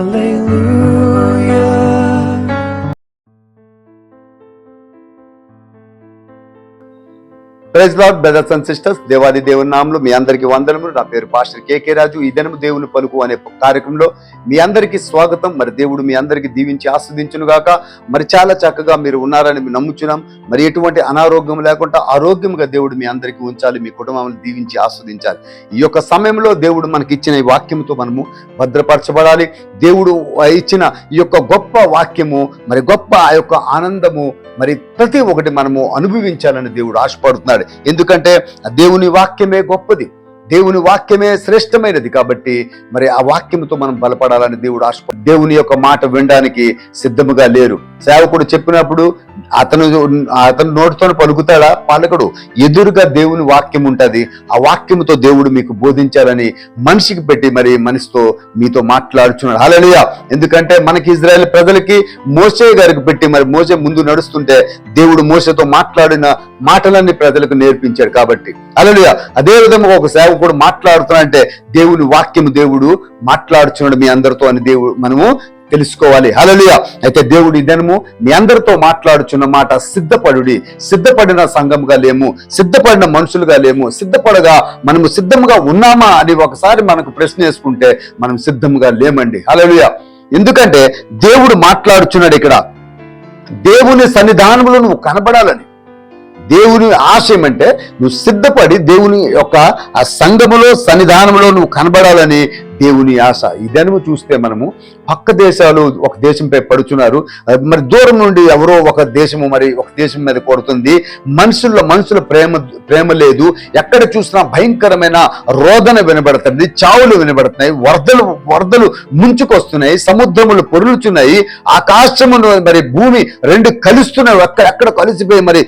Hallelujah. Praise lord brothers and sisters దేవాది దేవుని నామలు మీ అందరికి వందనములు. నా పేరు పాస్టర్ కేకే రాజు. ఈ దినము దేవుని పలుకు అనే కార్యక్రమంలో మీ అందరికీ స్వాగతం. మరి దేవుడు మీ అందరికీ దీవించి ఆస్వాదించును గాక. మరి చాలా చక్కగా మీరు ఉన్నారని మేము నమ్ముచున్నాం. మరి ఎటువంటి అనారోగ్యం లేకుండా ఆరోగ్యంగా దేవుడు మీ అందరికీ ఉంచాలి. మీ కుటుంబాన్ని దీవించి ఆస్వాదించాలి. ఈ యొక్క సమయంలో దేవుడు మనకి ఇచ్చిన ఈ వాక్యంతో మనము భద్రపరచబడాలి. దేవుడు ఇచ్చిన ఈ యొక్క గొప్ప వాక్యము మరి గొప్ప ఆ యొక్క ఆనందము మరి ప్రతి ఒక్కటి మనము అనుభవించాలని దేవుడు ఆశపడుతున్నాడు. ఎందుకంటే దేవుని వాక్యమే గొప్పది. దేవుని వాక్యమే శ్రేష్టమైనది కాబట్టి మరి ఆ వాక్యంతో మనం బలపడాలని దేవుడు ఆశ దేవుని యొక్క మాట వినడానికి సిద్ధముగా లేరు. సేవకుడు చెప్పినప్పుడు అతను అతను నోటితో పలుకుతాడా? పాలకుడు. ఎదురుగా దేవుని వాక్యం ఉంటుంది. ఆ వాక్యముతో దేవుడు మీకు బోధించాలని మనిషికి పెట్టి మరి మనిషితో మీతో మాట్లాడుచున్నాడు. హల్లెలూయా. ఎందుకంటే మనకి ఇజ్రాయెల్ ప్రజలకి మోసే గారికి పెట్టి మరి మోసే ముందు నడుస్తుంటే దేవుడు మోసతో మాట్లాడిన మాటలన్నీ ప్రజలకు నేర్పించాడు కాబట్టి. అలలియా అదే విధంగా ఒక సేవకుడు మాట్లాడుతున్నాడంటే దేవుని వాక్యము దేవుడు మాట్లాడుచున్నాడు మీ అందరితో అని దేవుడు మనము తెలుసుకోవాలి. హలలియ అయితే దేవుడి దినము మీ అందరితో మాట్లాడుచున్న మాట సిద్ధపడుడి. సిద్ధపడిన సంఘంగా లేము. సిద్ధపడిన మనుషులుగా లేము. సిద్ధపడగా మనము సిద్ధంగా ఉన్నామా అని ఒకసారి మనకు ప్రశ్న వేసుకుంటే మనం సిద్ధంగా లేమండి. హలలియ ఎందుకంటే దేవుడు మాట్లాడుచున్నాడు ఇక్కడ. దేవుని సన్నిధానంలో నువ్వు కనబడాలని. దేవుని ఆశయం అంటే నువ్వు సిద్ధపడి దేవుని యొక్క ఆ సంఘములో సన్నిధానంలో నువ్వు కనబడాలని దేవుని ఆశ. ఇదను చూస్తే మనము పక్క దేశాలు ఒక దేశంపై పడుచున్నారు. మరి దూరం నుండి ఎవరో ఒక దేశము మరి ఒక దేశం మీద కొడుతుంది. మనుషుల్లో మనుషుల ప్రేమ ప్రేమ లేదు. ఎక్కడ చూసినా భయంకరమైన రోదన వినబడుతుంది చావులు వినబడుతున్నాయి వరదలు వరదలు ముంచుకొస్తున్నాయి సముద్రములు పొరులుచున్నాయి. ఆకాశములు మరి భూమి రెండు కలుస్తున్నాయి ఎక్కడ ఎక్కడ కలిసిపోయి మరి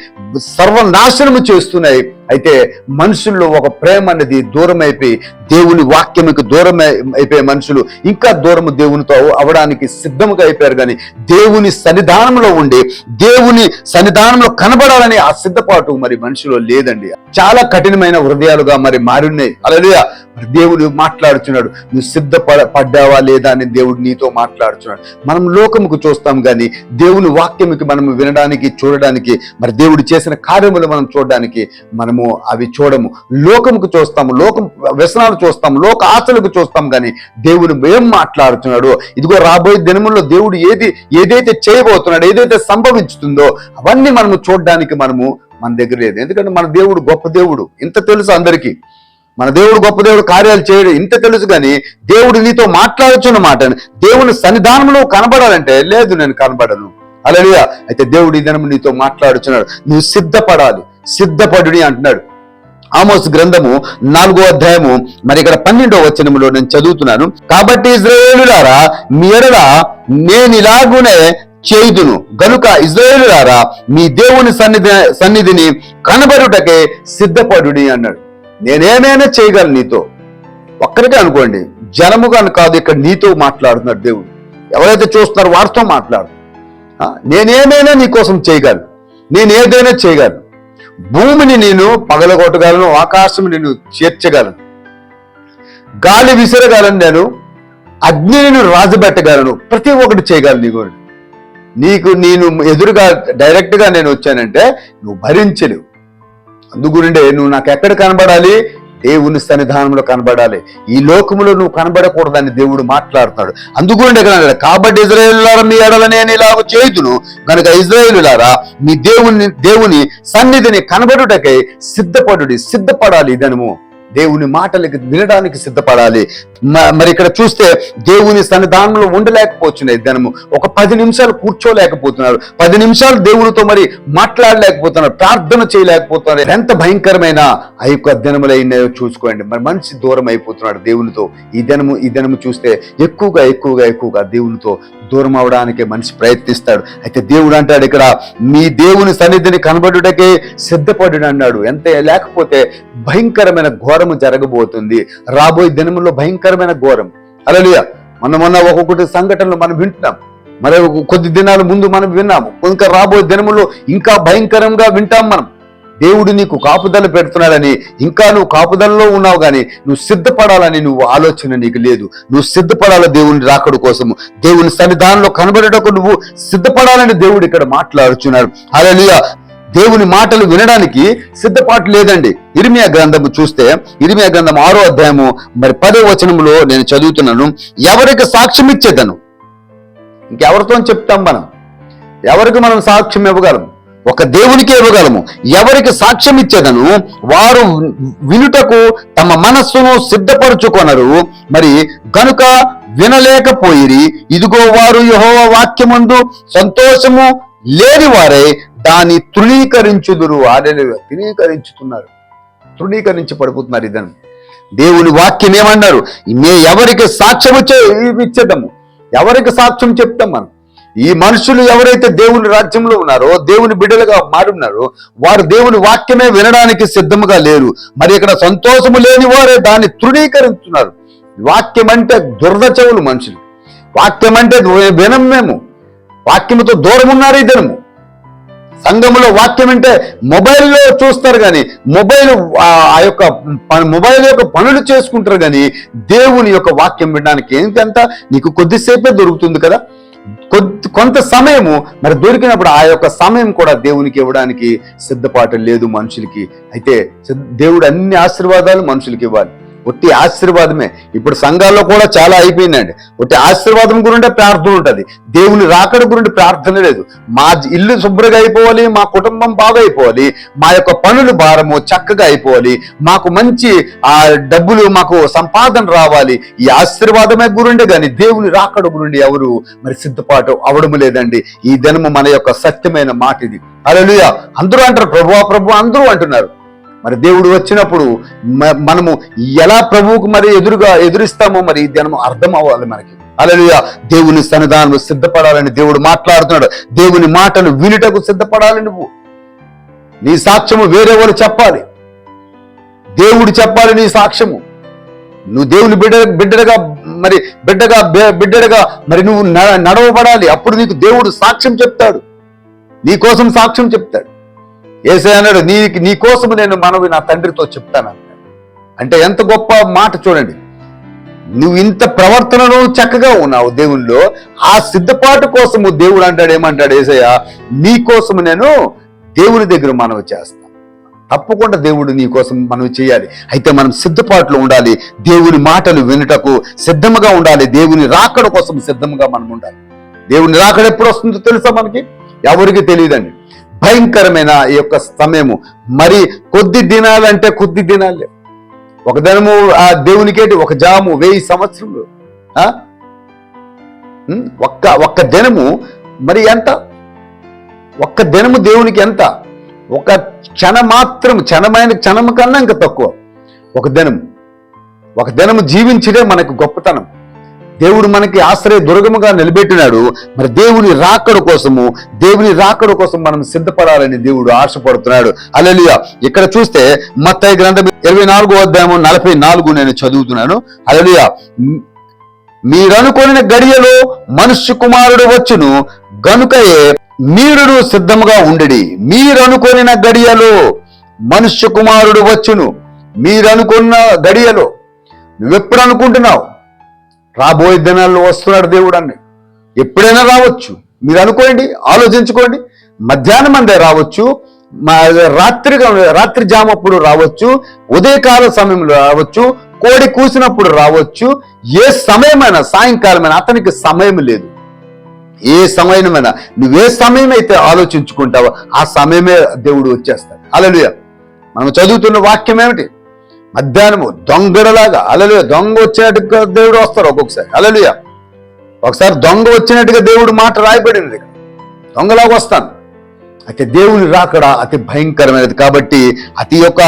సర్వనాశనము చేస్తున్నాయి. అయితే మనుషుల్లో ఒక ప్రేమ అనేది దూరం అయిపోయి దేవుని వాక్యముకి దూరం అయిపోయే మనుషులు ఇంకా దూరము దేవునితో అవడానికి సిద్ధముగా అయిపోయారు. కానీ దేవుని సన్నిధానంలో ఉండి దేవుని సన్నిధానంలో కనబడాలని ఆ సిద్ధపాటు మరి మనుషులో లేదండి. చాలా కఠినమైన హృదయాలుగా మరి మారిన్నాయి. అలలుయ మరి దేవుడు మాట్లాడుచున్నాడు. నువ్వు సిద్ధపడ పడ్డావా లేదా అని దేవుడు నీతో మాట్లాడుచున్నాడు. మనం లోకముకు చూస్తాం కానీ దేవుని వాక్యముకి మనం వినడానికి చూడడానికి మరి దేవుడు చేసిన కార్యములు మనం చూడడానికి మనం మనము అవి చూడము. లోకముకు చూస్తాము. లోకం వ్యసనాలు చూస్తాము. లోక ఆశలకు చూస్తాం కానీ దేవుడు ఏం మాట్లాడుతున్నాడు. ఇదిగో రాబోయే దినముల్లో దేవుడు ఏది ఏదైతే చేయబోతున్నాడు ఏదైతే సంభవించుతుందో అవన్నీ మనము చూడడానికి మనము మన దగ్గర లేదు. ఎందుకంటే మన దేవుడు గొప్ప దేవుడు. ఇంత తెలుసు అందరికీ. మన దేవుడు గొప్ప దేవుడు కార్యాలు చేయడు. ఇంత తెలుసు కానీ దేవుడు నీతో మాట్లాడుచున్న మాట దేవుని సన్నిధానంలో కనబడాలంటే లేదు నేను కనబడను. అలలియా అయితే దేవుడు ఈ దినం నీతో మాట్లాడుచున్నాడు. నువ్వు సిద్ధపడాలి. సిద్ధపడుని అంటున్నాడు. ఆమోస్ గ్రంథము నాలుగో అధ్యాయము మరి ఇక్కడ పన్నెండో వచనములో నేను చదువుతున్నాను. కాబట్టి ఇజ్రాయేలులారా మీ ఎడల నేను ఇలాగునే చేయుదును. గనుక ఇజ్రాయేలులారా మీ దేవుని సన్నిధి సన్నిధిని కనబడుటకే సిద్ధపడుని అన్నాడు. నేనేమైనా చేయగలను నీతో? ఒక్కరికే అనుకోండి జనముగా కాదు ఇక్కడ నీతో మాట్లాడుతున్నాడు దేవుడు. ఎవరైతే చూస్తున్నారో వారితో మాట్లాడు. నేనేమైనా నీ కోసం చేయగలను. నేను ఏదైనా చేయగలను. భూమిని నేను పగలగొట్టగలను ఆకాశం నేను చేర్చగలను. గాలి విసిరగలను నేను అగ్నిని నేను రాజబెట్టగలను. ప్రతి ఒక్కటి చేయగలను నీకు. నీకు నేను ఎదురుగా డైరెక్ట్గా నేను వచ్చానంటే నువ్వు భరించలేవు. అందుగురిండే నువ్వు నాకు ఎక్కడ కనబడాలి? దేవుని సన్నిధానంలో కనబడాలి. ఈ లోకములో నువ్వు కనబడకూడదని దేవుడు మాట్లాడుతాడు. అందుకుండే ఎక్కడ కాబట్టి ఇజ్రాయేలులారా మీ ఎడల నేను ఇలాగ చేయుదును. కనుక ఇజ్రాయేలులారా మీ దేవుని దేవుని సన్నిధిని కనబడుటకై సిద్ధపడు సిద్ధపడాలి ఇదనము. దేవుని మాటలకి వినడానికి సిద్ధపడాలి. మరి ఇక్కడ చూస్తే దేవుని సన్నిధానంలో ఉండలేకపోతున్నాయి దినము ఒక పది నిమిషాలు కూర్చోలేకపోతున్నారు. పది నిమిషాలు దేవునితో మరి మాట్లాడలేకపోతున్నారు. ప్రార్థన చేయలేకపోతున్నారు. ఎంత భయంకరమైన ఆ యొక్క దినములైనాయో చూసుకోండి. మరి మనిషి దూరం అయిపోతున్నాడు దేవునితో. ఈ దినము ఈ దినము చూస్తే ఎక్కువగా ఎక్కువగా ఎక్కువగా దేవునితో దూరం అవడానికి మనిషి ప్రయత్నిస్తాడు. అయితే దేవుడు అంటాడు ఇక్కడ మీ దేవుని సన్నిధిని కనబడుటకే సిద్ధపడు అన్నాడు ఎంత లేకపోతే భయంకరమైన ఘోర ఘోరము జరగబోతుంది. రాబోయే దినములో భయంకరమైన ఘోరం. అలలియ మొన్న మొన్న ఒక్కొక్కటి సంఘటనలు మనం వింటున్నాం. మరి కొద్ది దినాల ముందు మనం విన్నాము. ఇంకా రాబోయే దినములో ఇంకా భయంకరంగా వింటాం మనం. దేవుడు నీకు కాపుదల పెడుతున్నాడని ఇంకా నువ్వు కాపుదలలో ఉన్నావు కానీ నువ్వు సిద్ధపడాలని నువ్వు ఆలోచన నీకు లేదు. నువ్వు సిద్ధపడాల దేవుని రాకడు కోసము? దేవుని సన్నిధానంలో కనబడటకు నువ్వు సిద్ధపడాలని దేవుడు ఇక్కడ మాట్లాడుచున్నాడు. అలలియ దేవుని మాటలు వినడానికి సిద్ధపాటు లేదండి. ఇరిమియా గ్రంథము చూస్తే ఇరిమియా గ్రంథం ఆరో అధ్యాయము మరి పదో వచనములో నేను చదువుతున్నాను ఎవరికి సాక్ష్యం ఇచ్చేదను? ఇంకెవరితో చెప్తాం మనం? ఎవరికి మనం సాక్ష్యం ఇవ్వగలం ఒక దేవునికి ఇవ్వగలము. ఎవరికి సాక్ష్యం ఇచ్చేదను? వారు వినుటకు తమ మనస్సును సిద్ధపరుచుకొనరు. మరి గనుక వినలేకపోయిరి ఇదిగో వారు యహోవ వాక్యమందు సంతోషము లేని వారే దాన్ని తృణీకరించుదురు. ఆడలు తృణీకరించుతున్నారు. తృణీకరించి పడిపోతున్నారు ఇదని దేవుని వాక్యం ఏమన్నారు? మే ఎవరికి సాక్ష్యము ఇచ్చే ఇచ్చేద్దాము ఎవరికి సాక్ష్యం చెప్తాం మనం? ఈ మనుషులు ఎవరైతే దేవుని రాజ్యంలో ఉన్నారో దేవుని బిడ్డలుగా మారున్నారో వారు దేవుని వాక్యమే వినడానికి సిద్ధముగా లేరు. మరి ఇక్కడ సంతోషము లేని వారే దాన్ని తృణీకరిస్తున్నారు వాక్యం అంటే దురద చెవులు మనుషులు. వాక్యం అంటే వినం మేము. వాక్యముతో దూరం ఉన్నారు ఈ దినము సంఘములో వాక్యం అంటే మొబైల్లో చూస్తారు కానీ మొబైల్ ఆ యొక్క ప- మొబైల్ యొక్క పనులు చేసుకుంటారు కానీ దేవుని యొక్క వాక్యం వినడానికి ఏంటంత నీకు కొద్దిసేపే దొరుకుతుంది కదా? కొద్ది కొంత సమయము మరి దొరికినప్పుడు ఆ యొక్క సమయం కూడా దేవునికి ఇవ్వడానికి సిద్ధపాటు లేదు మనుషులకి. అయితే సిద్ధ- దేవుడు అన్ని ఆశీర్వాదాలు మనుషులకి ఇవ్వాలి. ఒట్టి ఆశీర్వాదమే. ఇప్పుడు సంఘాల్లో కూడా చాలా అయిపోయిందండి. ఒట్టి ఆశీర్వాదం గురింటే ప్రార్థన ఉంటుంది. దేవుని రాకడ గురించి ప్రార్థన లేదు. మా ఇల్లు శుభ్రంగా అయిపోవాలి మా కుటుంబం బాగా అయిపోవాలి మా యొక్క పనులు భారము చక్కగా అయిపోవాలి మాకు మంచి ఆ డబ్బులు మాకు సంపాదన రావాలి. ఈ ఆశీర్వాదమే గురుండే కానీ దేవుని రాకడ గురుండి ఎవరు మరి సిద్ధపాటు అవడము లేదండి. ఈ దినము మన యొక్క సత్యమైన మాట ఇది అలలుయ అందరూ అంటారు ప్రభు ప్రభు అందరూ అంటున్నారు. మరి దేవుడు వచ్చినప్పుడు మ- మనము ఎలా ప్రభువుకు మరి ఎదురుగా ఎదురిస్తామో మరి ఈ అర్థం అవ్వాలి మనకి. అలలుయ దేవుని సన్నిధానం సిద్ధపడాలని దేవుడు మాట్లాడుతున్నాడు. దేవుని మాటలు వినుటకు సిద్ధపడాలి నువ్వు. నీ సాక్ష్యము వేరే వాళ్ళు చెప్పాలి. దేవుడు చెప్పాలి నీ సాక్ష్యము. నువ్వు దేవుని బిడ్డ బిడ్డగా మరి బిడ్డగా బిడ్డగా మరి నువ్వు నడవబడాలి. అప్పుడు నీకు దేవుడు సాక్ష్యం చెప్తాడు. నీ కోసం సాక్ష్యం చెప్తాడు. ఏసై అన్నాడు నీ నీ కోసము నేను మనవి నా తండ్రితో చెప్తాను అంటే ఎంత గొప్ప మాట చూడండి. నువ్వు ఇంత ప్రవర్తనను చక్కగా ఉన్నావు దేవునిలో ఆ సిద్ధపాటు కోసము దేవుడు అంటాడు ఏమంటాడు ఏసయ్య? నీ కోసము నేను దేవుని దగ్గర మనవి చేస్తాను. తప్పకుండా దేవుడు నీ కోసం మనం చేయాలి. అయితే మనం సిద్ధపాటులో ఉండాలి. దేవుని మాటలు వినుటకు సిద్ధముగా ఉండాలి. దేవుని రాకడ కోసం సిద్ధముగా మనం ఉండాలి. దేవుని రాకడ ఎప్పుడు వస్తుందో తెలుసా మనకి? ఎవరికి తెలియదండి. భయంకరమైన ఈ యొక్క సమయము. మరి కొద్ది దినాలంటే కొద్ది దినాలే ఒక దినము ఆ దేవునికేటి ఒక జాము వెయ్యి సంవత్సరములు. ఆ? ఒక్క ఒక్క దినము మరి ఎంత? ఒక్క దినము దేవునికి ఎంత? ఒక క్షణ మాత్రం క్షణమైన క్షణము కన్నా ఇంకా తక్కువ. ఒక దినం ఒక దినము జీవించడే మనకు గొప్పతనం. దేవుడు మనకి ఆశ్రయ దుర్గముగా నిలబెట్టినాడు. మరి దేవుని రాకడ కోసము దేవుని రాకడ కోసం మనం సిద్ధపడాలని దేవుడు ఆశపడుతున్నాడు. అలలియ ఇక్కడ చూస్తే మత్తయి గ్రంథం ఇరవై నాలుగో అధ్యాయము నలభై నాలుగు నేను చదువుతున్నాను. అలలియ మీరనుకొనిన గడియలో మనుష్య కుమారుడు వచ్చును. గనుకయే మీరును సిద్ధముగా ఉండి మీరనుకొనిన గడియలో మనుష్య కుమారుడు వచ్చును. మీరనుకున్న గడియలో నువ్వెప్పుడు అనుకుంటున్నావు? రాబోయే దినాల్లో వస్తున్నాడు దేవుడు అని ఎప్పుడైనా రావచ్చు. మీరు అనుకోండి ఆలోచించుకోండి. మధ్యాహ్నం అందే రావచ్చు. మా రాత్రి రాత్రి జామప్పుడు రావచ్చు. ఉదయకాల సమయంలో రావచ్చు. కోడి కూసినప్పుడు రావచ్చు. ఏ సమయమైనా సాయంకాలమైనా అతనికి సమయం లేదు. ఏ సమయమైనా నువ్వే సమయం అయితే ఆలోచించుకుంటావో ఆ సమయమే దేవుడు వచ్చేస్తాడు. అలలుయ మనం చదువుతున్న వాక్యం ఏమిటి? మధ్యాహ్నము దొంగడలాగా అలలుయ దొంగ వచ్చినట్టుగా దేవుడు వస్తారు ఒక్కొక్కసారి అలలుయ ఒకసారి దొంగ వచ్చినట్టుగా దేవుడు మాట రాయబడింది దొంగలాగా వస్తాను. అయితే దేవుని రాకడ అతి భయంకరమైనది కాబట్టి అతి యొక్క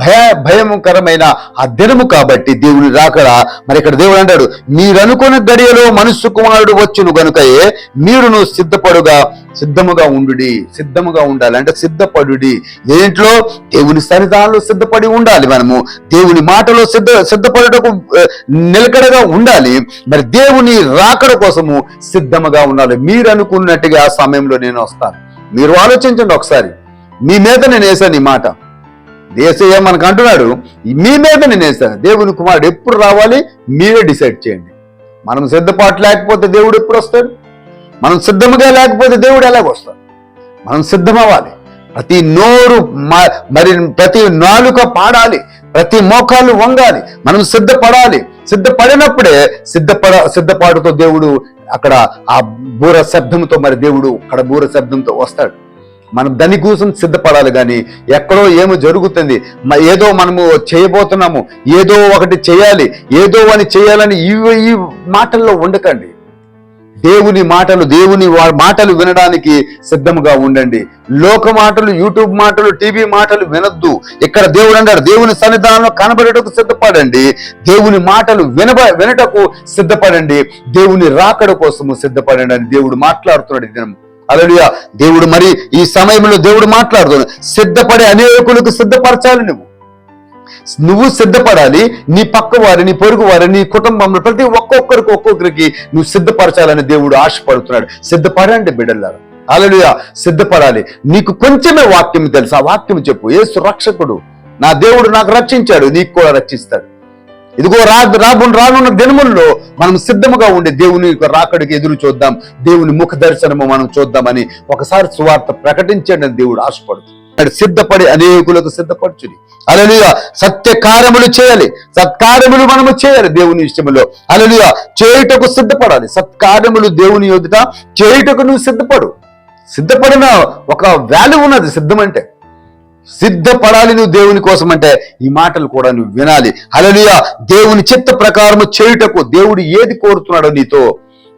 భయ భయంకరమైన ఆ దినము కాబట్టి దేవుని రాకడ మరి ఇక్కడ దేవుడు అంటాడు మీరనుకున్న గడియలో మనుష్య కుమారుడు వచ్చును గనుకయే మీరును సిద్ధపడుగా సిద్ధముగా ఉండుడి సిద్ధముగా ఉండాలి అంటే సిద్ధపడుడి. దేంట్లో దేవుని సన్నిధానంలో సిద్ధపడి ఉండాలి మనము. దేవుని మాటలో సిద్ధ సిద్ధపడుటకు నిలకడగా ఉండాలి. మరి దేవుని రాకడ కోసము సిద్ధముగా ఉండాలి. మీరు అనుకున్నట్టుగా ఆ సమయంలో నేను వస్తాను. మీరు ఆలోచించండి ఒకసారి. మీ మీద నేను వేసాను ఈ మాట. దేశయ్య మనకు అంటున్నాడు మీ మీద నేను వేసాను దేవుని కుమారుడు ఎప్పుడు రావాలి? మీరే డిసైడ్ చేయండి. మనం సిద్ధపాటు లేకపోతే దేవుడు ఎప్పుడు వస్తాడు? మనం సిద్ధముగా లేకపోతే దేవుడు ఎలాగొస్తాడు మనం సిద్ధమవ్వాలి. ప్రతి నోరు మరి ప్రతి నాలుక పాడాలి. ప్రతి మోకాలు వంగాలి. మనం సిద్ధపడాలి. సిద్ధపడినప్పుడే సిద్ధపడ సిద్ధపాటుతో దేవుడు అక్కడ ఆ బూర శబ్దంతో మరి దేవుడు అక్కడ బూర శబ్దంతో వస్తాడు. మనం దాని కోసం సిద్ధపడాలి కానీ ఎక్కడో ఏమో జరుగుతుంది? ఏదో మనము చేయబోతున్నాము. ఏదో ఒకటి చేయాలి. ఏదో అని చేయాలని ఈ మాటల్లో ఉండకండి. దేవుని మాటలు దేవుని మాటలు వినడానికి సిద్ధముగా ఉండండి. లోక మాటలు యూట్యూబ్ మాటలు టీవీ మాటలు వినొద్దు. ఇక్కడ దేవుడు అంటారు దేవుని సన్నిధానంలో కనబడేటకు సిద్ధపడండి. దేవుని మాటలు వినబ వినటకు సిద్ధపడండి. దేవుని రాకడ కోసము సిద్ధపడండి. అని దేవుడు మాట్లాడుతున్నాడు దినం అలడియా దేవుడు మరి ఈ సమయంలో దేవుడు మాట్లాడుతున్నాడు. సిద్ధపడే అనేకులకు సిద్ధపరచాలి నువ్వు. నువ్వు సిద్ధపడాలి నీ పక్క వారి నీ పొరుగు వారి నీ కుటుంబంలో ప్రతి ఒక్కొక్కరికి ఒక్కొక్కరికి నువ్వు సిద్ధపరచాలని దేవుడు ఆశపడుతున్నాడు. సిద్ధపడండి బిడ్డలారా. అలలుయా సిద్ధపడాలి. నీకు కొంచెమే వాక్యం తెలుసు. ఆ వాక్యం చెప్పు. ఏసు రక్షకుడు. నా దేవుడు నాకు రక్షించాడు. నీకు కూడా రక్షిస్తాడు. ఇదిగో రా రాబు రానున్న దినముల్లో మనం సిద్ధముగా ఉండి దేవుని యొక్క రాకడికి ఎదురు చూద్దాం. దేవుని ముఖ దర్శనము మనం చూద్దామని ఒకసారి సువార్త ప్రకటించండి దేవుడు ఆశపడుతుంది అక్కడ సిద్ధపడి అనేకులకు సిద్ధపరచుని అలలుయ సత్య కార్యములు చేయాలి. సత్కార్యములు మనము చేయాలి దేవుని ఇష్టములో. అలలుయ చేయుటకు సిద్ధపడాలి. సత్కార్యములు దేవుని ఎదుట చేయుటకు నువ్వు సిద్ధపడు. సిద్ధపడిన ఒక వాల్యూ ఉన్నది సిద్ధం అంటే సిద్ధపడాలి నువ్వు దేవుని కోసం అంటే ఈ మాటలు కూడా నువ్వు వినాలి. హల్లెలూయా. దేవుని చిత్త ప్రకారము చేయుటకు దేవుడు ఏది కోరుతున్నాడో నీతో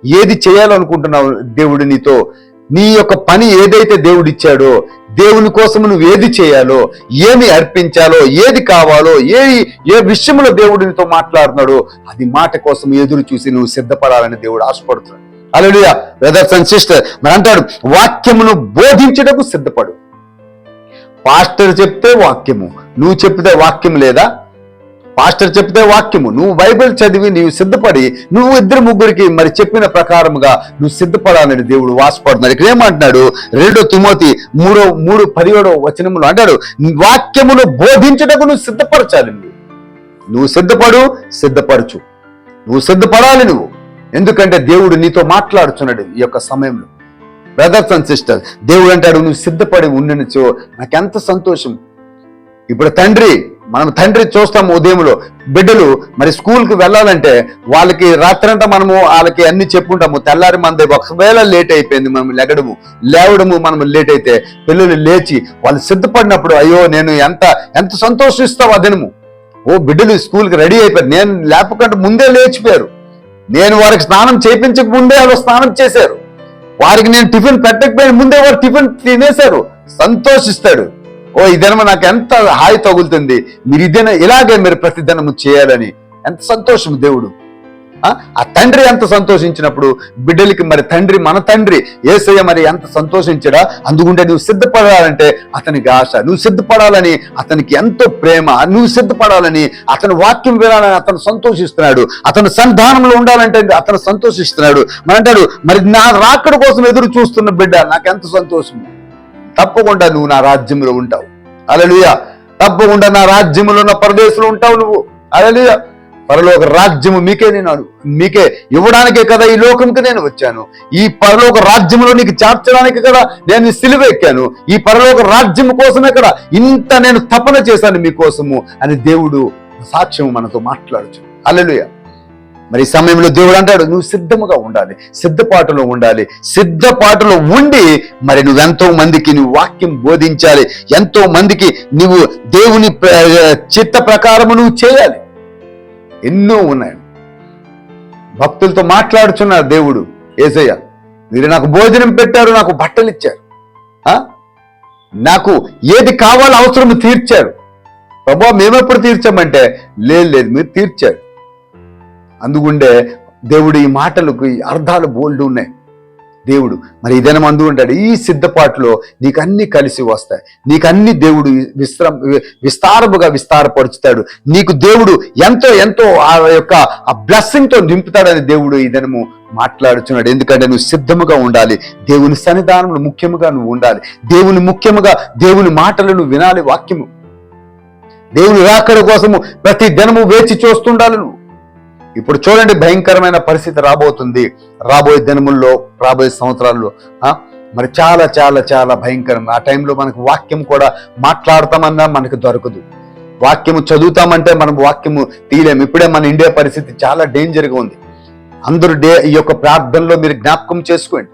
ఏది చేయాలనుకుంటున్నావు దేవుడు నీతో నీ యొక్క పని ఏదైతే దేవుడిచ్చాడో దేవుని కోసం నువ్వు ఏది చేయాలో ఏమి అర్పించాలో ఏది కావాలో ఏ ఏ విషయంలో దేవుడు నీతో మాట్లాడుతున్నాడో అది మాట కోసం ఎదురు చూసి నువ్వు సిద్ధపడాలని దేవుడు ఆశపడుతున్నాడు. అలలుయా బ్రదర్స్ అండ్ సిస్టర్ మరి అంటాడు వాక్యమును బోధించుటకు సిద్ధపడు. పాస్టర్ చెప్తే వాక్యము నువ్వు చెప్తే వాక్యం లేదా? పాస్టర్ చెప్తే వాక్యము నువ్వు బైబిల్ చదివి నీవు సిద్ధపడి నువ్వు ఇద్దరు ముగ్గురికి మరి చెప్పిన ప్రకారముగా నువ్వు సిద్ధపడాలని దేవుడు వాసపడుతున్నాడు. ఇక్కడ ఏమంటున్నాడు? రెండో తిమోతి మూడో మూడు పదిహేడో వచనములు అంటాడు వాక్యమును బోధించుటకు నువ్వు సిద్ధపరచాలి నువ్వు. సిద్ధపడు సిద్ధపరచు. నువ్వు సిద్ధపడాలి నువ్వు. ఎందుకంటే దేవుడు నీతో మాట్లాడుతున్నాడు ఈ యొక్క సమయంలో. బ్రదర్స్ అండ్ సిస్టర్స్ దేవుడు అంటాడు నువ్వు సిద్ధపడి ఉండినచో. నాకెంత సంతోషం. ఇప్పుడు తండ్రి మనం తండ్రి చూస్తాము ఉదయంలో బిడ్డలు మరి స్కూల్కి వెళ్ళాలంటే వాళ్ళకి రాత్రంతా మనము వాళ్ళకి అన్ని చెప్పుకుంటాము. తెల్లారి మంది ఒకవేళ లేట్ అయిపోయింది మనం లెగడము లేవడము మనం లేట్ అయితే పిల్లలు లేచి వాళ్ళు సిద్ధపడినప్పుడు అయ్యో నేను ఎంత ఎంత సంతోషిస్తావు ఆ దినము. ఓ బిడ్డలు స్కూల్కి రెడీ అయిపోయారు. నేను లేపకుండా ముందే లేచిపోయారు. నేను వారికి స్నానం చేయించక ముందే వాళ్ళు స్నానం చేశారు. వారికి నేను టిఫిన్ పెట్టకపోయిన ముందే వారు టిఫిన్ తినేశారు. సంతోషిస్తాడు. ఓ ఈ దినము నాకు ఎంత హాయి తగులుతుంది. మీరు ఇదేనా ఇలాగే మీరు ప్రతిదినము చేయాలని ఎంత సంతోషం దేవుడు. ఆ ఆ తండ్రి ఎంత సంతోషించినప్పుడు బిడ్డలకి మరి తండ్రి మన తండ్రి ఏసయ్య మరి ఎంత సంతోషించడా? అందుకుంటే నువ్వు సిద్ధపడాలంటే అతనికి ఆశ. నువ్వు సిద్ధపడాలని అతనికి ఎంతో ప్రేమ. నువ్వు సిద్ధపడాలని అతని వాక్యం వినాలని అతను సంతోషిస్తున్నాడు. అతను సంధానంలో ఉండాలంటే అతను సంతోషిస్తున్నాడు. మరి అంటాడు మరి నా రాకడ కోసం ఎదురు చూస్తున్న బిడ్డ నాకు ఎంత సంతోషం తప్పకుండా నువ్వు నా రాజ్యంలో ఉంటావు. అలలుయ తప్పకుండా నా రాజ్యంలో ఉన్న పరదేశంలో ఉంటావు నువ్వు. అలలుయ పరలోక రాజ్యము మీకే నేను మీకే ఇవ్వడానికే కదా ఈ లోకంకి నేను వచ్చాను. ఈ పరలోక రాజ్యములో నీకు చేర్చడానికి కదా నేను సిలువెక్కాను. ఈ పరలోక రాజ్యము కోసమే కదా ఇంత నేను తపన చేశాను మీకోసము అని దేవుడు సాక్ష్యం మనతో మాట్లాడచ్చు అల్లెలుయ మరి ఈ సమయంలో దేవుడు అంటాడు నువ్వు సిద్ధముగా ఉండాలి సిద్ధపాటులో ఉండాలి సిద్ధపాటులో ఉండి మరి నువ్వు ఎంతో మందికి నువ్వు వాక్యం బోధించాలి ఎంతో మందికి నువ్వు దేవుని చిత్త ప్రకారము నువ్వు చేయాలి. ఎన్నో ఉన్నాయి. భక్తులతో మాట్లాడుచున్నారు దేవుడు ఏసయ్య మీరు నాకు భోజనం పెట్టారు నాకు బట్టలు ఇచ్చారు. ఆ? నాకు ఏది కావాలో అవసరం తీర్చారు. ప్రభా మేమెప్పుడు తీర్చామంటే? లేదు లేదు మీరు తీర్చారు. అందుకుండే దేవుడు ఈ మాటలకు ఈ అర్థాలు బోల్డ్ ఉన్నాయి. దేవుడు మరి ఇదైనా మందు ఉంటాడు ఈ సిద్ధపాటులో నీకు అన్ని కలిసి వస్తాయి. నీకు అన్ని దేవుడు విశ్ర విస్తారముగా విస్తారపరుచుతాడు. నీకు దేవుడు ఎంతో ఎంతో ఆ యొక్క ఆ బ్లెస్సింగ్తో తో నింపుతాడని దేవుడు ఈ దినము మాట్లాడుచున్నాడు. ఎందుకంటే నువ్వు సిద్ధముగా ఉండాలి. దేవుని సన్నిధానంలో ముఖ్యముగా నువ్వు ఉండాలి. దేవుని ముఖ్యముగా దేవుని మాటలను వినాలి వాక్యము. దేవుని రాకడ కోసము ప్రతి దినము వేచి చూస్తుండాలి నువ్వు. ఇప్పుడు చూడండి భయంకరమైన పరిస్థితి రాబోతుంది. రాబోయే దినముల్లో రాబోయే సంవత్సరాల్లో మరి చాలా చాలా చాలా భయంకరం. ఆ టైంలో మనకు వాక్యం కూడా మాట్లాడతామన్నా మనకు దొరకదు. వాక్యము చదువుతామంటే మనం వాక్యము తీయలేము. ఇప్పుడే మన ఇండియా పరిస్థితి చాలా డేంజర్గా ఉంది. అందరూ డే ఈ యొక్క ప్రార్థనలో మీరు జ్ఞాపకం చేసుకోండి.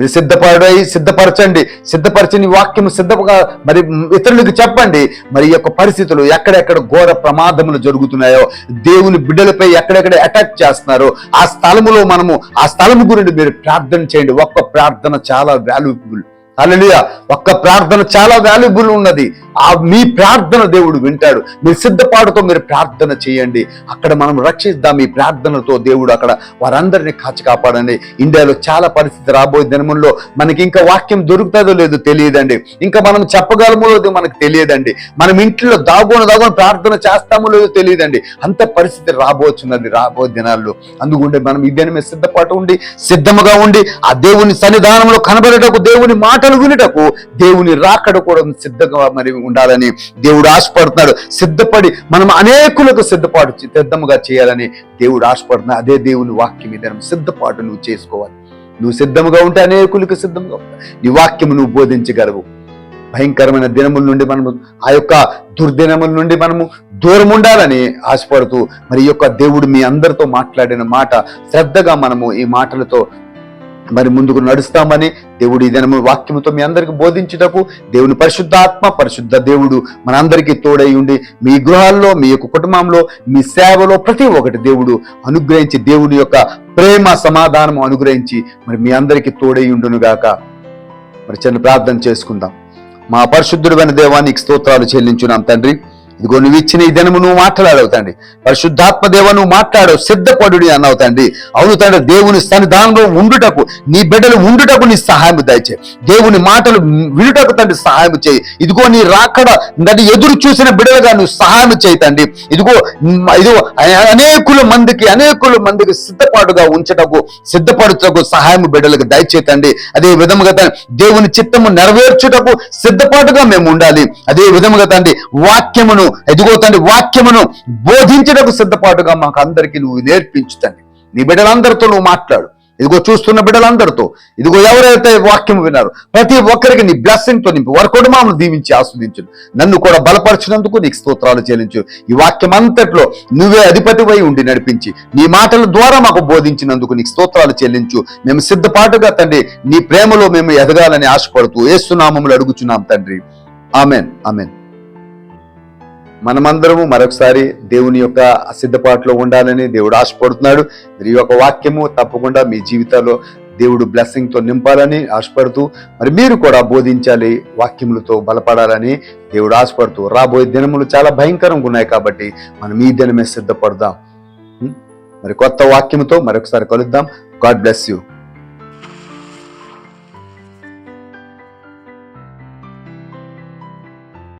మీరు సిద్ధపడై సిద్ధపరచండి. సిద్ధపరచని వాక్యం సిద్ధంగా మరి ఇతరులకు చెప్పండి. మరి యొక్క పరిస్థితులు ఎక్కడెక్కడ ఘోర ప్రమాదములు జరుగుతున్నాయో దేవుని బిడ్డలపై ఎక్కడెక్కడ అటాక్ చేస్తున్నారో ఆ స్థలములో మనము ఆ స్థలము గురించి మీరు ప్రార్థన చేయండి. ఒక్క ప్రార్థన చాలా వాల్యుబుల్ అలలియా ఒక్క ప్రార్థన చాలా వాల్యుబుల్ ఉన్నది. ఆ మీ ప్రార్థన దేవుడు వింటాడు. మీ సిద్ధపాటుతో మీరు ప్రార్థన చేయండి. అక్కడ మనం రక్షిద్దాం మీ ప్రార్థనతో దేవుడు అక్కడ వారందరినీ కాచి కాపాడండి. ఇండియాలో చాలా పరిస్థితి రాబోయే దినముల్లో మనకి ఇంకా వాక్యం దొరుకుతుందో లేదో తెలియదండి. ఇంకా మనం చెప్పగలమో లేదో మనకు తెలియదండి. మనం ఇంట్లో దాగోన దాగోన ప్రార్థన చేస్తామో లేదో తెలియదండి. అంత పరిస్థితి రాబోతున్నది రాబోయే దినాల్లో. అందుకుంటే మనం ఈ దినమే సిద్ధపాటు ఉండి సిద్ధముగా ఉండి ఆ దేవుని సన్నిధానంలో కనబడటకు దేవుని మాటలు వినుటకు దేవుని రాకడ కూడా సిద్ధంగా మరి ఉండాలని దేవుడు ఆశపడుతున్నాడు. సిద్ధపడి మనం అనేకులకు సిద్ధపాటు సిద్ధముగా చేయాలని దేవుడు ఆశపడుతున్నాడు అదే దేవుని వాక్యం మీద సిద్ధపాటు నువ్వు చేసుకోవాలి. నువ్వు సిద్ధముగా ఉంటే అనేకులకు సిద్ధంగా ఉంటావు నీ వాక్యము నువ్వు బోధించగలవు. భయంకరమైన దినముల నుండి మనము ఆ యొక్క దుర్దినముల నుండి మనము దూరం ఉండాలని ఆశపడుతూ మరి ఈ యొక్క దేవుడు మీ అందరితో మాట్లాడిన మాట శ్రద్ధగా మనము ఈ మాటలతో మరి ముందుకు నడుస్తామని దేవుడు ఈ దినము వాక్యముతో మీ అందరికి బోధించుటకు దేవుని పరిశుద్ధాత్మ పరిశుద్ధ దేవుడు మనందరికీ తోడై ఉండి మీ గృహాల్లో మీ యొక్క కుటుంబంలో మీ సేవలో ప్రతి ఒక్కటి దేవుడు అనుగ్రహించి దేవుని యొక్క ప్రేమ సమాధానం అనుగ్రహించి మరి మీ అందరికీ తోడై ఉండునుగాక మరి చిన్న ప్రార్థన చేసుకుందాం. మా పరిశుద్ధుడు దేవానికి స్తోత్రాలు చెల్లించున్నాం తండ్రి. ఇదిగో నువ్వు ఇచ్చిన ఈ దినము నువ్వు మాట్లాడవు తండ్రి. పరిశుద్ధాత్మ దేవ నువ్వు మాట్లాడవు సిద్ధపడు అన్నావు తండ్రి. అవును తండ్రి దేవుని సన్నిధానంలో ఉండుటకు నీ బిడ్డలు ఉండుటకు నీ సహాయం దయచే దేవుని మాటలు వినుటకు తండ్రి సహాయం చేయి. ఇదిగో నీ రాకడ నన్ను ఎదురు చూసిన బిడ్డలుగా నువ్వు సహాయం చేయి తండ్రి. ఇదిగో ఇదిగో అనేకుల మందికి అనేకుల మందికి సిద్ధపాటుగా ఉంచటకు సిద్ధపడుటకు సహాయం బిడ్డలకు దయచేతండి అదే విధముగా తండ్రి దేవుని చిత్తము నెరవేర్చుటకు సిద్ధపాటుగా మేము ఉండాలి. అదే విధముగా తండ్రి వాక్యమును ఎదుగో తండ్రి వాక్యమును బోధించటకు సిద్ధపాటుగా మాకు అందరికీ నువ్వు నేర్పించు తండ్రి నీ బిడ్డలందరితో నువ్వు మాట్లాడు. ఇదిగో చూస్తున్న బిడ్డలందరితో. ఇదిగో ఎవరైతే వాక్యం విన్నారు ప్రతి ఒక్కరికి నీ బ్లెస్సింగ్తో నింపి వారు కూడా మామూలు దీవించి ఆస్వాదించు నన్ను కూడా బలపరిచినందుకు నీకు స్తోత్రాలు చెల్లించు ఈ వాక్యం అంతట్లో నువ్వే అధిపతివై ఉండి నడిపించి నీ మాటల ద్వారా మాకు బోధించినందుకు నీకు స్తోత్రాలు చెల్లించు మేము సిద్ధపాటుగా తండ్రి నీ ప్రేమలో మేము ఎదగాలని ఆశపడుతూ ఏసునామములు అడుగుచున్నాం తండ్రి. ఆమెన్. ఆమెన్. మనమందరము మరొకసారి దేవుని యొక్క సిద్ధపాటులో ఉండాలని దేవుడు ఆశపడుతున్నాడు. మరి ఈ యొక్క వాక్యము తప్పకుండా మీ జీవితాల్లో దేవుడు బ్లెస్సింగ్తో నింపాలని ఆశపడుతూ మరి మీరు కూడా బోధించాలి వాక్యములతో బలపడాలని దేవుడు ఆశపడుతూ. రాబోయే దినములు చాలా భయంకరంగా ఉన్నాయి కాబట్టి మనం ఈ దినమే సిద్ధపడదాం. మరి కొత్త వాక్యముతో మరొకసారి కలుద్దాం. God bless you